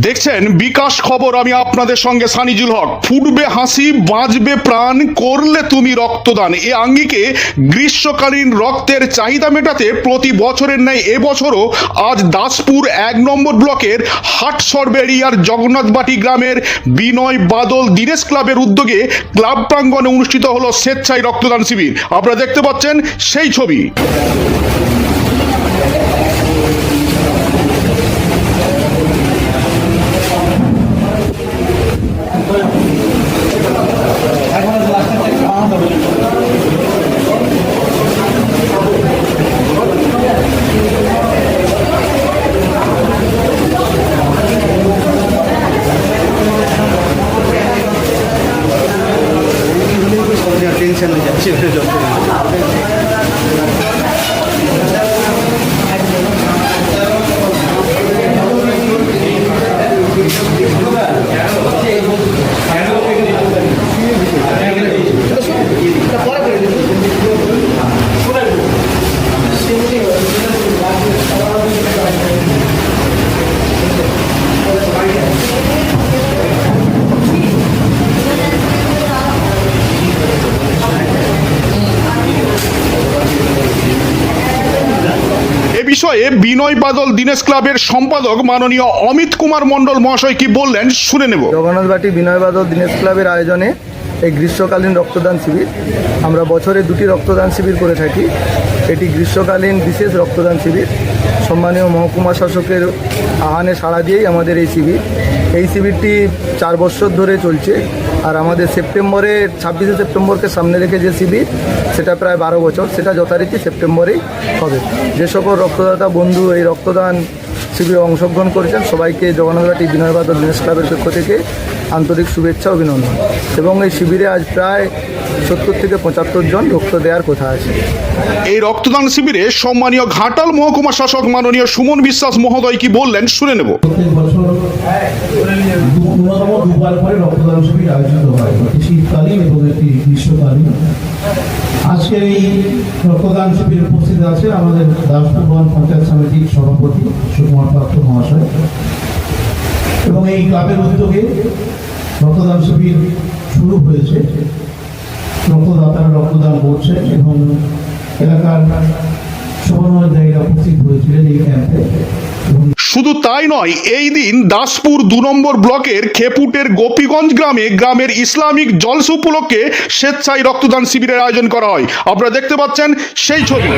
দেখছেন, বিকাশ খবর আমি আপনাদের সঙ্গে, সানিজুল হক। ফুটবে হাসি, বাঁচবে প্রাণ, করলে তুমি রক্তদান। এ আঙ্গিকে গ্রীষ্মকালীন রক্তের চাহিদা মেটাতে প্রতি বছরের ন্যায় এবছরও আজ দাসপুর এক নম্বর ব্লকের হাটসর্ব এরিয়ার জগন্নাথবাটি গ্রামের বিনয় বাদল দীনেশ ক্লাবের উদ্যোগে ক্লাব প্রাঙ্গণে অনুষ্ঠিত হলো স্বেচ্ছায় রক্তদান শিবির। আপনারা দেখতে পাচ্ছেন সেই ছবি। টেনশন হয়ে যাচ্ছে এ বিষয়ে বিনয় বাদল দীনেশ ক্লাবের সম্পাদক মাননীয় অমিত কুমার মণ্ডল মহাশয় কি বললেন শুনে নেব। জগন্নাথবাটি বিনয় বাদল দীনেশ ক্লাবের আয়োজনে এই গ্রীষ্মকালীন রক্তদান শিবির, আমরা বছরে দুটি রক্তদান শিবির করে থাকি। এটি গ্রীষ্মকালীন বিশেষ রক্তদান শিবির। সম্মানীয় মহকুমা শাসকের আহ্বানে সাড়া দিয়েই আমাদের এই শিবির। এই শিবিরটি চার বছর ধরে চলছে। আর আমাদের সেপ্টেম্বরে, ছাব্বিশে সেপ্টেম্বরকে সামনে রেখে যে শিবির, সেটা প্রায় বারো বছর। সেটা যথারীতি সেপ্টেম্বরেই হবে। যে সকল রক্তদাতা বন্ধু এই রক্তদান শিবিরে অংশগ্রহণ করেছেন, সবাইকে জগন্নাথবাটি বিনয় বাদল দিনেশ ক্লাবের পক্ষ থেকে আন্তরিক শুভেচ্ছা অভিনন্দন। এবং এই শিবিরে আজ প্রায় সত্তর থেকে পঁচাত্তর জন রক্ত দেওয়ার কথা আছে। এই রক্তদান শিবিরে সম্মানীয় ঘাটাল মহকুমা শাসক মাননীয় সুমন বিশ্বাস মহোদয় কি বললেন শুনে নেব। দুবার করে রক্তদান শিবির আয়োজিত হয় শীতকালীন এবং একটি গ্রীষ্মকালীন আজকের এই রক্তদান শিবিরে উপস্থিত আছে আমাদের দাসপুর পঞ্চায়েত সমিতির সভাপতি সুকুমার পাত্র মহাশয়। এবং এই ক্লাবের উদ্যোগে রক্তদান শিবির শুরু হয়েছে। রক্তদাতারা রক্তদান করছে এবং এলাকার সমন্বয়কারীরা উপস্থিত হয়েছিলেন এই ক্যাম্পে। শুধু তাই নয়, এই দিন দাসপুর দু নম্বর ব্লকের খেপুটের গোপীগঞ্জ গ্রামে গ্রামের ইসলামিক জলস উপলক্ষে স্বেচ্ছায় রক্তদান শিবিরের আয়োজন করা হয়। আপনারা দেখতে পাচ্ছেন সেই ছবি।